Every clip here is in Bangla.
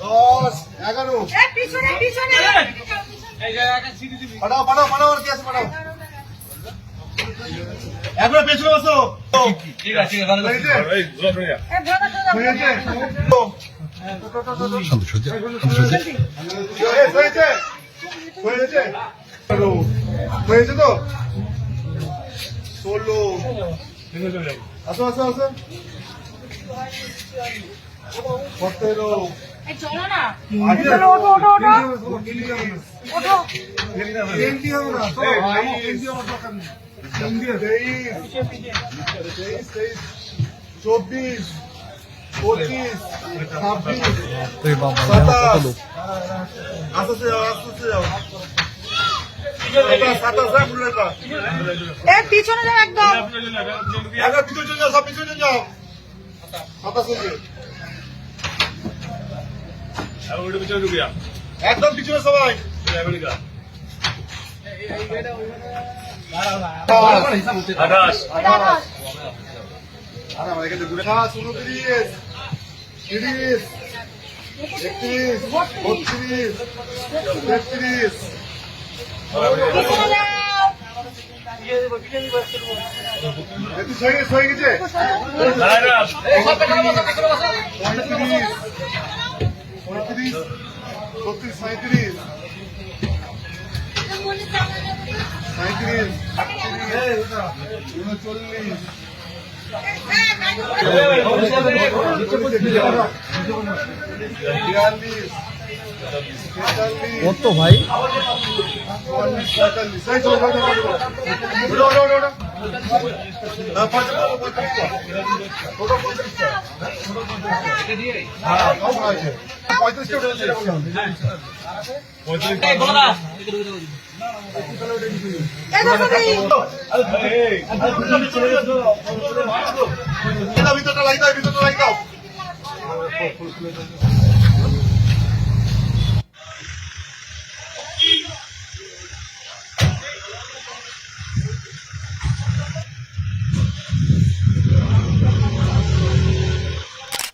দশ এগারো এই পিছনে পিছনে। পাঠাও পাঠাও পাঠাও আর কি আছে পাঠাও। একবার পেছনে বসো? হয়েছে? হ্যালো, হয়েছে? তো? ষোলো। আসো আসো আসো। সতেরো এই চলো না। ওঠো ওঠো ওঠো। ওঠো। কেন্দ্রীয় হবে না নামো, কেন্দ্রীয় আমার দরকার নেই। কেন্দ্রীয়, তেইশ, চব্বিশ পঁচিশ ছাব্বিশ সাতাশ। আস্তে যাও আস্তে যাও। এই পিছনে যাও একদম। একবার পিছনে যাও সব পিছনে যাও। একদম পিছনে সবাই। আঠাশ। আঠাশ আর আমার এখানে ঘুরে আঠাশ উনত্রিশ তিরিশ একত্রিশ বত্রিশ তেত্রিশ পঁয়ত্রিশ ছত্রিশ সাঁত্রিশ সাঁত্রিশ উনচল্লিশ বিয়াল্লিশ কত ভাই চুয়াল্লিশ পঁয়তাল্লিশ এই চলো, চলো, চলো,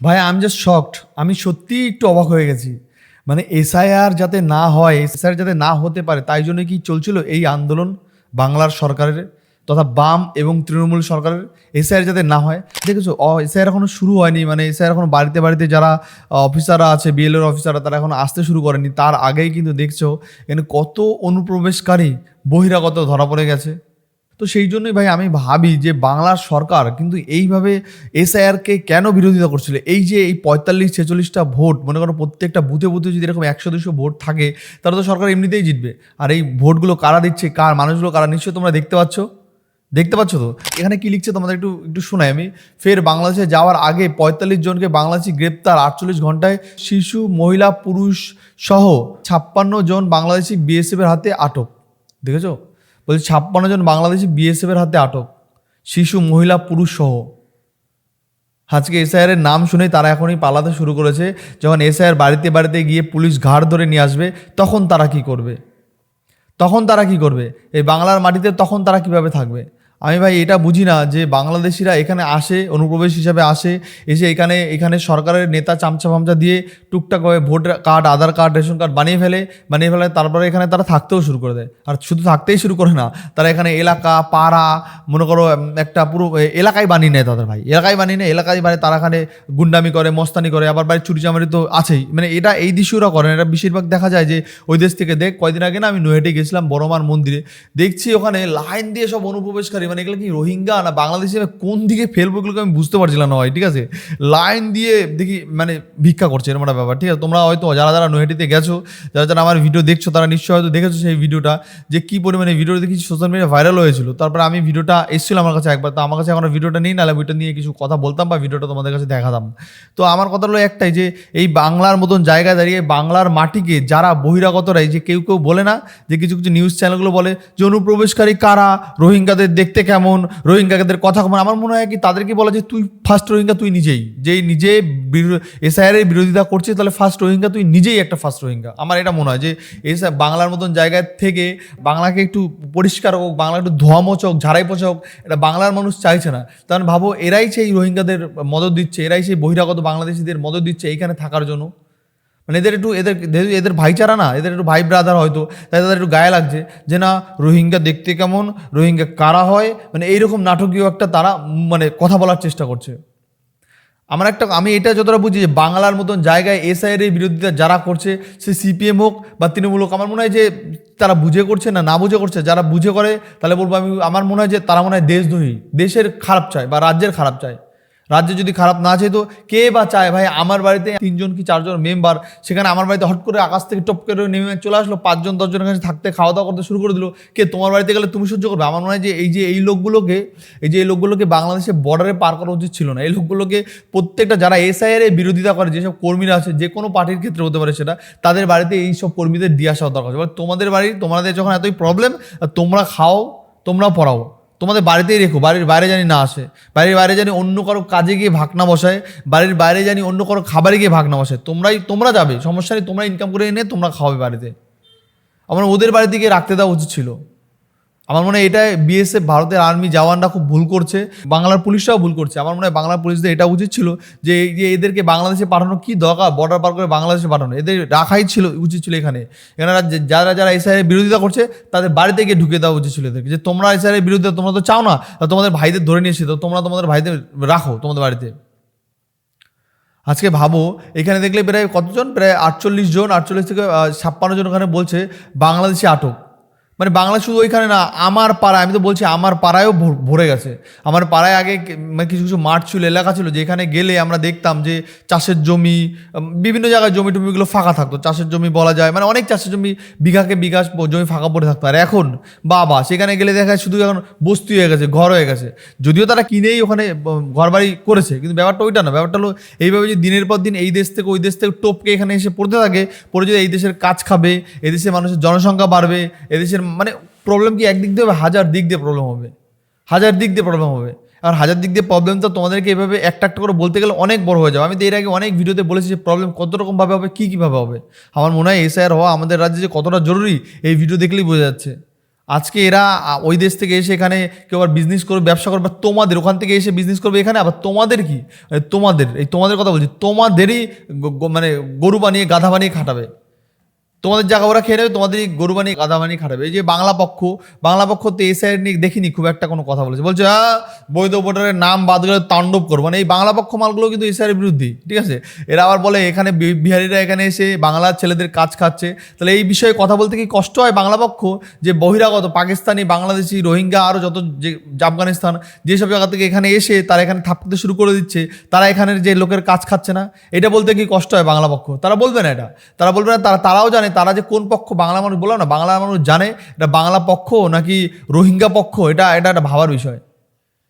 ভাই আমি জাস্ট শকড আমি সত্যিই একটু অবাক হয়ে গেছি। মানে এসআইআর যাতে না হয় এসআইআর যাতে না হতে পারে, তাই জন্য কি চলছিল এই আন্দোলন বাংলার সরকারের তথা বাম এবং তৃণমূল সরকারের এসআইআর যাতে না হয়? দেখেছ এসআইআর এখনও শুরু হয়নি মানে এসআইআর এখন বাড়িতে বাড়িতে যারা অফিসাররা আছে বিএলওর অফিসাররা, তারা এখন আসতে শুরু করেনি। তার আগেই কিন্তু দেখছ, এখানে কত অনুপ্রবেশকারী বহিরাগত ধরা পড়ে গেছে। তো সেই জন্যই ভাই আমি ভাবি যে বাংলার সরকার কিন্তু এইভাবে এসআইআরকে কেন বিরোধিতা করছিল? এই যে এই পঁয়তাল্লিশ, ছেচল্লিশটা ভোট, মনে করো প্রত্যেকটা বুথে বুথে যদি এরকম একশো, দুশো ভোট থাকে, তাহলে তো সরকার এমনিতেই জিতবে। আর এই ভোটগুলো কারা দিচ্ছে, কার মানুষগুলো কারা, নিশ্চয়ই তোমরা দেখতে পাচ্ছ? দেখতে পাচ্ছ তো? এখানে কি লিখছে তোমাদের একটু একটু শোনাই আমি। ফের বাংলাদেশে যাওয়ার আগে পঁয়তাল্লিশ জনকে বাংলাদেশি গ্রেপ্তার আটচল্লিশ ঘন্টায় শিশু, মহিলা, পুরুষ সহ ছাপ্পান্ন জন বাংলাদেশি বিএসএফের হাতে আটক। দেখেছ? বলছি, ছাপ্পান্ন জন বাংলাদেশি বিএসএফের হাতে আটক, শিশু, মহিলা, পুরুষ সহ। আজকে এসআইআর এর নাম শুনেই তারা এখনই পালাতে শুরু করেছে। যখন এসআইআর বাড়িতে বাড়িতে গিয়ে পুলিশ ঘাড় ধরে নিয়ে আসবে, তখন তারা কি করবে? তখন তারা কি করবে? এই বাংলার মাটিতে তখন তারা কীভাবে থাকবে? আমি ভাই এটা বুঝি না যে বাংলাদেশিরা এখানে আসে, অনুপ্রবেশ হিসাবে আসে, এসে এখানে এখানে সরকারের নেতা চামচা ফামচা দিয়ে টুকটাক vote card, Aadhaar card, ration card বানিয়ে ফেলে বানিয়ে ফেলে, তারপরে এখানে তারা থাকতেও শুরু করে দেয়। আর শুধু থাকতেই শুরু করে না, তারা এখানে এলাকা, পাড়া, মনে করো একটা পুরো এলাকায় বানিয়ে নেয় তাদের ভাই। এলাকায় বানিয়ে নেয় এলাকায় মানে তারা এখানে গুন্ডামি করে, মস্তানি করে, আবার বাড়ি চুরি চামারি তো আছেই। মানে এটা এই দৃশ্যরা করেন এটা বেশিরভাগ দেখা যায় যে ওই দেশ থেকে দেখ, কয়দিন আগে না আমি নৈহাটে গেছিলাম বড়মার মন্দিরে, দেখছি ওখানে লাইন দিয়ে সব অনুপ্রবেশকারী মানে এগুলো কি রোহিঙ্গা না বাংলাদেশে কোন দিকে ফেলব এগুলোকে আমি বুঝতে পারছিলাম না ভাই, ঠিক আছে? লাইন দিয়ে দেখি মানে ভিক্ষা করছে এরকম একটা ব্যাপার, ঠিক আছে? তোমরা হয়তো যারা যারা নৈহাটিতে গেছো, যারা যারা আমার ভিডিও দেখছ, তারা নিশ্চয়ই হয়তো দেখেছ সেই ভিডিওটা যে কী পরিমাণে ভিডিও দেখেছি সোশ্যাল মিডিয়া ভাইরাল হয়েছিল। তারপরে আমি ভিডিওটা এসেছিল আমার কাছে একবার, তো আমার কাছে এখন ভিডিওটা নেই, নাহলে ভিডিওটা নিয়ে কিছু কথা বলতাম বা ভিডিওটা তোমাদের কাছে দেখাতাম। তো আমার কথা হলো একটাই যে, এই বাংলার মতন জায়গায় দাঁড়িয়ে বাংলার মাটিকে যারা বহিরাগতরাই যে কেউ কেউ বলে না, যে কিছু কিছু নিউজ চ্যানেলগুলো বলে যে অনুপ্রবেশকারী কারা? রোহিঙ্গাদের দেখতে কেমন, রোহিঙ্গাদের কথা কেমন? আমার মনে হয় কি তাদেরকে বলা যে তুই ফার্স্ট রোহিঙ্গা, তুই নিজেই। যেই নিজে এসআইআর এর বিরোধিতা করছিস তাহলে ফার্স্ট রোহিঙ্গা, তুই নিজেই একটা ফার্স্ট রোহিঙ্গা। আমার এটা মনে হয় যে এসআই বাংলার মতন জায়গায় থেকে বাংলাকে একটু পরিষ্কার হোক, বাংলা একটু ধোয়ামোচ হোক ঝাড়াই পোছা হোক, এটা বাংলার মানুষ চাইছে না। কারণ ভাবো, এরাই সেই রোহিঙ্গাদের মদত দিচ্ছে, এরাই সেই বহিরাগত বাংলাদেশিদের মদত দিচ্ছে এইখানে থাকার জন্য। মানে এদের একটু, এদের, এদের- ভাইচারা না, এদের একটু ভাই ব্রাদার হয়তো, তাই তাদের একটু গায়ে লাগছে যে না, রোহিঙ্গা দেখতে কেমন, রোহিঙ্গা কারা হয় মানে এইরকম নাটকীয় একটা তারা মানে কথা বলার চেষ্টা করছে। আমার একটা, আমি এটা যতটা বুঝি যে বাংলার মতন জায়গায় এসআইয়ের এই বিরোধিতা যারা করছে, সে সিপিএম হোক বা তৃণমূল হোক, আমার মনে হয় যে তারা বুঝে করছে না না বুঝে করছে, যারা বুঝে করে, তাহলে বলব আমি, আমার মনে হয় যে তারা মনে হয় দেশদ্রোহী, দেশের খারাপ চায় বা রাজ্যের খারাপ চায়। রাজ্যে যদি খারাপ না চাইতো কে বা চায়? ভাই, আমার বাড়িতে তিনজন কি চারজন মেম্বার? সেখানে আমার বাড়িতে হট করে আকাশ থেকে টপ করে নেমে চলে আসলো, পাঁচজন, দশজনের কাছে থাকতে খাওয়া দাওয়া করতে শুরু করে দিল। কে, তোমার বাড়িতে গেলে তুমি সহ্য করবে? আমার মনে হয় যে এই যে এই লোকগুলোকে, এই যে এই লোকগুলোকে বাংলাদেশের বর্ডারে পার করা উচিত ছিল না। এই লোকগুলোকে প্রত্যেকটা যারা এসআইআর এর বিরোধিতা করে, যেসব কর্মীরা আছে, যে কোনো পার্টির ক্ষেত্রে হতে পারে সেটা, তাদের বাড়িতে এই সব কর্মীদের দিয়ে আসা দরকার। তোমাদের বাড়ি, তোমাদের যখন এতই প্রবলেম তোমরা খাও, তোমরা পড়াও। তোমাদের বাড়িতেই রেখো, বাড়ির বাইরে জানি না আসে। বাড়ির বাইরে জানি অন্য কারও কাজে গিয়ে ভাগনা বসায়, বাড়ির বাইরে জানি অন্য কারও খাবারে গিয়ে ভাগনা বসায়। তোমরাই, তোমরা যাবে, সমস্যা নেই, তোমরা ইনকাম করে এনে তোমরা খাওয়াবে বাড়িতে। আমার ওদের বাড়িতে গিয়ে রাখতে দেওয়া উচিত ছিল। আমার মনে হয় এটা বিএসএফ ভারতের আর্মি জওয়ানরা খুব ভুল করছে। বাংলার পুলিশরাও ভুল করছে। আমার মনে হয় বাংলার পুলিশদের এটা উচিত ছিল যে যে এদেরকে বাংলাদেশে পাঠানো কি দরকার বর্ডার পার করে বাংলাদেশে পাঠানো। এদের রাখাই ছিল, উচিত ছিল এখানে। এখানে যারা যারা এসআইয়ের বিরোধিতা করছে, তাদের বাড়িতে গিয়ে ঢুকে দেওয়া উচিত ছিল এদেরকে। যে তোমরা এসআইয়ের বিরুদ্ধে তোমরা তো চাও না তোমাদের ভাইদের ধরে নিয়ে এসে, তো তোমরা তোমাদের ভাইদের রাখো তোমাদের বাড়িতে। আজকে ভাবো, এখানে দেখলে প্রায় কতজন? প্রায় আটচল্লিশ জন, আটচল্লিশ থেকে ছাপ্পান্ন জন ওখানে বলছে, বাংলাদেশে আটক। মানে বাংলা শুধু ওইখানে না, আমার পাড়ায়, আমি তো বলছি আমার পাড়ায়ও ভর- গেছে। আমার পাড়ায় আগে মানে কিছু কিছু মাঠ ছিল, এলাকা ছিল, যেখানে গেলে আমরা দেখতাম যে চাষের জমি বিভিন্ন জায়গায় জমি টমিগুলো ফাঁকা থাকতো। চাষের জমি বলা যায় মানে অনেক চাষের জমি বিঘাকে বিঘা জমি ফাঁকা পড়ে থাকতো। আর এখন, বাবা, সেখানে গেলে দেখা যায় শুধু এখন বস্তি হয়ে গেছে, ঘর হয়ে গেছে। যদিও তারা কিনেই ওখানে ঘর বাড়ি করেছে, কিন্তু ব্যাপারটা ওইটা না, ব্যাপারটা হলো এইভাবে যে দিনের পর দিন এই দেশ থেকে ওই দেশ থেকে টোপকে এখানে এসে পড়তে থাকে পড়ে যদি এই দেশের কাজ খাবে, এদেশের মানুষের জনসংখ্যা বাড়বে, এদেশের মানে প্রবলেম কি একদিক দিয়ে হবে? হাজার দিক দিয়ে প্রবলেম হবে। হাজার দিক দিয়ে প্রবলেম হবে। আর হাজার দিক দিয়ে প্রবলেম তো তোমাদেরকে এভাবে একটা একটা করে বলতে গেলে অনেক বড় হয়ে যাবে। আমি তো এর আগে অনেক ভিডিওতে বলেছি যে প্রবলেম কত রকমভাবে হবে, কী কীভাবে হবে। আমার মনে হয় এসআইআর হওয়া আমাদের রাজ্যে যে কতটা জরুরি, এই ভিডিও দেখলেই বোঝা যাচ্ছে। আজকে এরা ওই দেশ থেকে এসে এখানে কেউ আবার বিজনেস করবে, ব্যবসা করবে তোমাদের, ওখান থেকে এসে বিজনেস করবে এখানে, আবার তোমাদের কি? তোমাদের, এই তোমাদের কথা বলছি, তোমাদেরই মানে গরু বানিয়ে, গাধা বানিয়ে খাটাবে। তোমাদের জায়গা ওরা খেয়ে নেবে, তোমাদেরই গরু বানিয়ে গাধা বানিয়ে খাটাবে। এই যে বাংলা পক্ষ বাংলা পক্ষ তো এই সাইড নিয়ে দেখিনি, খুব একটা কোনো কথা বলেছে। বলছে হ্যাঁ বৈধ ভোটারের নাম বাদ গেলে তাণ্ডব করব। মানে এই বাংলা পক্ষ মালগুলো কিন্তু এসআইয়ের বিরুদ্ধে, ঠিক আছে? এরা আবার বলে, এখানে বিহারিরা এখানে এসে বাংলার ছেলেদের কাজ খাচ্ছে। তাহলে এই বিষয়ে কথা বলতে কি কষ্ট হয় বাংলা পক্ষ? যে বহিরাগত, পাকিস্তানি, বাংলাদেশি, রোহিঙ্গা আরও যত যে আফগানিস্তান, যেসব জায়গা থেকে এখানে এসে তারা এখানে থাকতে শুরু করে দিচ্ছে, তারা এখানের যে লোকের কাজ খাচ্ছে না? এটা বলতে কি কষ্ট হয় বাংলা পক্ষ? তারা বলবে না এটা। তারা বলবে না, তারা, তারাও জানে তারা যে কোন পক্ষ বাংলা মানুষ বললাম না, বাংলা মানুষ জানে, এটা বাংলা পক্ষ নাকি রোহিঙ্গা পক্ষ, এটা এটা একটা ভাবার বিষয়।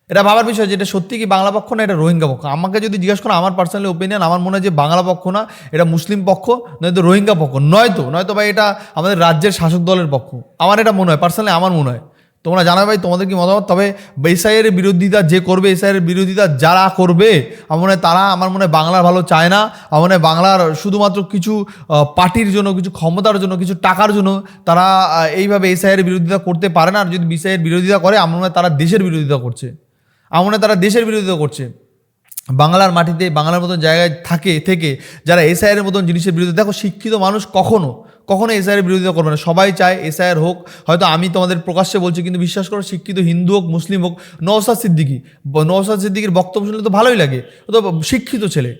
এটা ভাবার বিষয় যে এটা সত্যি কি বাংলা পক্ষ না এটা রোহিঙ্গা পক্ষ? আমাকে যদি জিজ্ঞেস করো, আমার পার্সোনালি ওপিনিয়ন আমার মনে হয় যে বাংলা পক্ষ না, এটা মুসলিম পক্ষ, নয়তো রোহিঙ্গা পক্ষ, নয়তো নয়তো ভাই এটা আমাদের রাজ্যের শাসক দলের পক্ষ। আমার এটা মনে হয় পার্সোনালি আমার মনে হয়। তোমরা জানাবে ভাই, তোমাদের কি মতামত? তবে এসআইয়ের বিরোধিতা যে করবে, এসআইয়ের বিরোধিতা যারা করবে, আমার মনে তারা, আমার মনে বাংলার ভালো চায় না। আমার মনে বাংলার শুধুমাত্র কিছু পার্টির জন্য, কিছু ক্ষমতার জন্য, কিছু টাকার জন্য তারা এইভাবে এসআইয়ের বিরোধিতা করতে পারে না। আর যদি বিসআইয়ের বিরোধিতা করে, আমার মনে তারা দেশের বিরোধিতা করছে। আমার মনে তারা দেশের বিরোধিতা করছে। বাংলার মাটিতে, বাংলার মতন জায়গায় থাকে, থেকে যারা এসআইয়ের মতন জিনিসের বিরুদ্ধে, দেখো শিক্ষিত মানুষ কখনো কখনো এসআইয়ের বিরোধিতা করবে না। সবাই চায় এসআইয়ের হোক, হয়তো আমি তোমাদের প্রকাশ্যে বলছি, কিন্তু বিশ্বাস করো শিক্ষিত হিন্দু হোক, মুসলিম হোক নওসাদ সিদ্দিকি নওসাদ সিদ্দিকির বক্তব্য শুনলে তো ভালোই লাগে। তো শিক্ষিত ছেলে।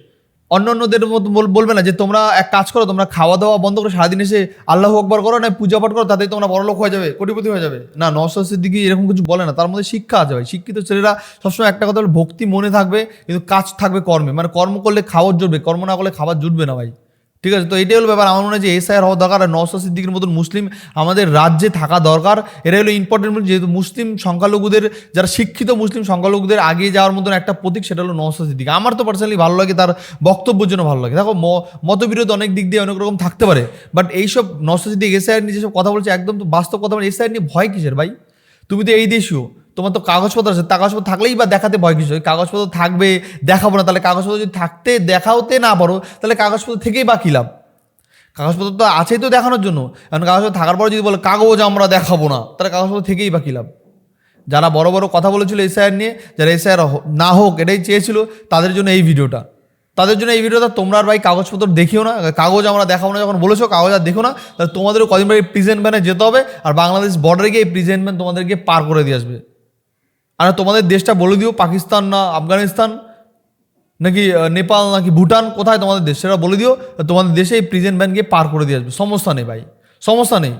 অন্য অন্যদের মতো বলবে না যে তোমরা এক কাজ করো, তোমরা খাওয়া দাওয়া বন্ধ করো সারাদিন এসে আল্লাহ আকবর করো না পূজা পাঠ করো তাতে তোমরা বড়লোক হয়ে যাবে, কোটিপতি হয়ে যাবে। না নওসাদ দিকে এরকম কিছু বলে না, তার মধ্যে শিক্ষা আছে ভাই। শিক্ষিত ছেলেরা সবসময় একটা কথা ভক্তি মনে থাকবে, কিন্তু কাজ থাকবে কর্মে। মানে কর্ম করলে খাওয়ার জুটবে, কর্ম না করলে খাবার জুটবে না ভাই। ঠিক আছে? তো এটাই হলো ব্যাপার। আমার মনে হয় যে এসআইআর হওয়া দরকার আর সিদ্দিকির মতন মুসলিম আমাদের রাজ্যে থাকা দরকার। এটা হলো ইম্পর্টেন্ট যেহেতু মুসলিম সংখ্যালঘুদের, যারা শিক্ষিত মুসলিম সংখ্যালঘুদের আগিয়ে যাওয়ার মতন একটা প্রতীক, সেটা হলো নওসাদ সিদ্দিকি। আমার তো পার্সোনালি ভালো লাগে তার বক্তব্যের জন্য ভালো লাগে। দেখো মতবিরোধ অনেক দিক দিয়ে অনেক রকম থাকতে পারে বাট এইসব নওসাদ সিদ্দিক এসআইআর নিয়ে যেসব কথা বলছে, একদম তো বাস্তব কথা বলে, এসআইআর নিয়ে ভয় কিসের ভাই? তুমি তো এই দেশীয়। তোমার তো কাগজপত্র আছে, কাগজপত্র থাকলেই বা দেখাতে ভয় কিছু কাগজপত্র থাকবে, দেখাবো না, তাহলে কাগজপত্র যদি থাকতে, দেখাওতে না পারো, তাহলে কাগজপত্র থেকেই বা কী লাভ? কাগজপত্র তো আছেই তো দেখানোর জন্য। এখন কাগজপত্র থাকার পরে যদি বলে, কাগজ আমরা দেখাবো না তাহলে কাগজপত্র থেকেই বা কী লাভ? যারা বড় বড় কথা বলেছিল এসআইআর নিয়ে, যারা এসআইআর না হোক, এটাই চেয়েছিল, তাদের জন্য এই ভিডিওটা। তাদের জন্য এই ভিডিওটা তোমরা আর ভাই কাগজপত্র দেখিও না, কাগজ আমরা দেখাবো না, যখন বলেছ কাগজ আর দেখো না, তাহলে তোমাদেরও কদিন পরে প্রিজেন্ট ভ্যানে যেতে হবে, আর বাংলাদেশ বর্ডারে গিয়ে এই প্রিজেন্ট ভ্যান তোমাদেরকে পার করে দিয়ে আসবে। আর তোমাদের দেশটা বলে দিও, পাকিস্তান না আফগানিস্তান? নাকি নেপাল নাকি ভুটান? কোথায় তোমাদের দেশ? সেটা বলে দিও তোমাদের দেশে এই প্রিজেন্ট ভ্যানকে পার করে দিয়ে আসবে। সমস্যা নেই ভাই, সমস্যা নেই।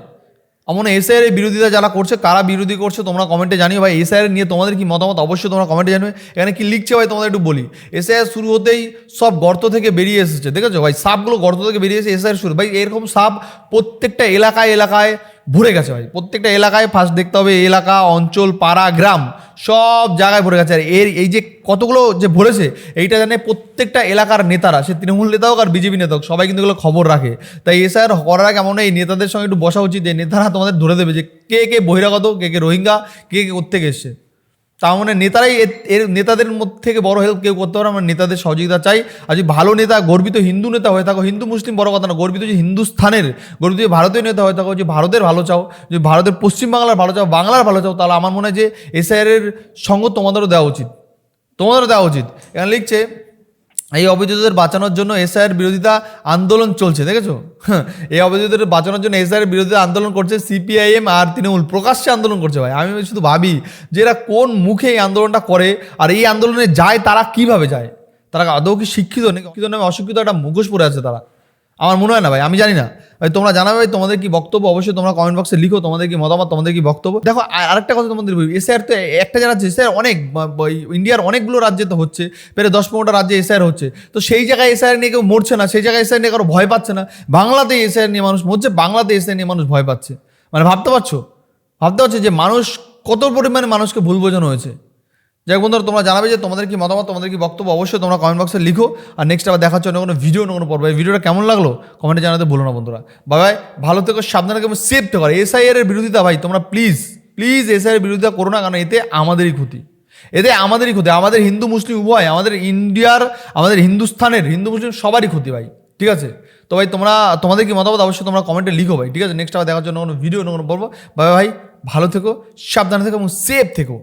এমন এসআইয়ের বিরোধিতা যারা করছে, কারা বিরোধী করছে, তোমরা কমেন্টে জানিও ভাই। এসআইয়ের নিয়ে তোমাদের কি মতামত? অবশ্যই তোমরা কমেন্টে জানিও। এখানে কি লিখছে ভাই তোমাদের একটু বলি। এসআইআর শুরু হতেই সব গর্ত থেকে বেরিয়ে এসেছে, দেখেছ ভাই? সাপগুলো গর্ত থেকে বেরিয়ে এসে এসআইয়ের শুরু। ভাই, এরকম সাপ প্রত্যেকটা এলাকায় এলাকায় ভরে গেছে ভাই। প্রত্যেকটা এলাকায় ফার্স্ট দেখতে হবে এলাকা, অঞ্চল, পাড়া, গ্রাম, সব জায়গায় ভরে গেছে। আর এর, এই যে কতগুলো যে ভরেছে, এইটা জানে প্রত্যেকটা এলাকার নেতারা, সে তৃণমূল নেতা হোক আর বিজেপি নেতা হোক, সবাই কিন্তু এগুলো খবর রাখে। তাই এসআর করার আগে এমন এই নেতাদের সঙ্গে একটু বসা উচিত, যে নেতারা তোমাদের ধরে দেবে যে কে কে বহিরাগত, কে কে রোহিঙ্গা, কে কে কোথেকে এসছে। তার মানে নেতারাই এর- নেতাদের মধ্যে থেকে বড় হেল্প কেউ করতে পারে, আমরা নেতাদের সহযোগিতা চাই। আর যদি ভালো নেতা, গর্বিত হিন্দু নেতা হয়ে থাকো, হিন্দু, মুসলিম, বড় কথা না, গর্বিত যে হিন্দুস্থানের, গর্বিত যে ভারতীয় নেতা হয়ে থাকো, যে ভারতের ভালো চাও, যে ভারতের পশ্চিমবাংলার ভালো চাও, বাংলার ভালো চাও, তাহলে আমার মনে হয় যে এসআইআর এর সঙ্গ তোমাদেরও দেওয়া উচিত। তোমাদেরও দেওয়া উচিত। এখানে লিখছে এই অভিযোগদের বাঁচানোর জন্য এসআইয়ের বিরোধিতা আন্দোলন চলছে দেখেছ? হ্যাঁ, এই অভিযোগদের বাঁচানোর জন্য এসআইয়ের বিরোধিতা আন্দোলন করছে সিপিআইএম আর তৃণমূল প্রকাশ্যে আন্দোলন করছে ভাই। আমি শুধু ভাবি যে এরা কোন মুখে এই আন্দোলনটা করে আর এই আন্দোলনে যায় তারা কীভাবে যায়? তারা আদৌ কি শিক্ষিত নাকি শিক্ষিত অশিক্ষিত একটা মুখোশ পড়ে আছে তারা। আমার মনে হয় না ভাই, আমি জানি না। ভাই, তোমরা জানাবে ভাই, তোমাদের কি বক্তব্য? অবশ্যই তোমরা কমেন্ট বক্সে লিখো, তোমাদের কি মতামত, তোমাদের কি বক্তব্য? দেখো আর- আরেকটা কথা তোমাদের এসআর তো একটা যারা আছে এসআর অনেক ইন্ডিয়ার অনেকগুলো রাজ্যে তো হচ্ছে প্রায় দশ পনেরোটা রাজ্যে এসআর হচ্ছে। তো সেই জায়গায় এসআর নিয়ে কেউ মরছে না, সেই জায়গায় এসআর নিয়ে কারও ভয় পাচ্ছে না। বাংলাতে এসআর নিয়ে মানুষ মরছে, বাংলাতে এসআর নিয়ে মানুষ ভয় পাচ্ছে। মানে ভাবতে পারছ? ভাবতে পারছ যে মানুষ কত পরিমাণে মানুষকে ভুল বোঝানো হয়েছে? যাই বন্ধুরা, তোমরা জানাবে যে তোমাদের কি মতামত, তোমাদের কি বক্তব্য, অবশ্যই তোমরা কমেন্ট বক্সে লিখো। আর নেক্সট আবার দেখাচ্ছ অন্য কোনো ভিডিও অন্য কোনো পর্ব। এই ভিডিওটা কেমন লাগল? কমেন্টে জানাতে ভুলো না বন্ধুরা। বাবাই ভালো থেকো, সাবধানে কেমন সেফ থেকো। এসআইআর এর বিরোধিতা ভাই, তোমরা প্লিজ প্লিজ এসআইআর বিরোধিতা করো না, কারণ এতে আমাদেরই ক্ষতি। এতে আমাদেরই ক্ষতি। আমাদের হিন্দু, মুসলিম, উভয়, আমাদের ইন্ডিয়ার, আমাদের হিন্দুস্থানের, হিন্দু, মুসলিম সবারই ক্ষতি ভাই। ঠিক আছে? তো ভাই, তোমরা, তোমাদের কি মতামত? অবশ্যই তোমরা কমেন্টে লিখো ভাই। ঠিক আছে? নেক্সট আবার দেখার জন্য কোনো ভিডিও অন্য কোনো পর্ব। বাই ভাই। ভালো থেকো, সাবধানে থেকো এবং সেফ থেকো।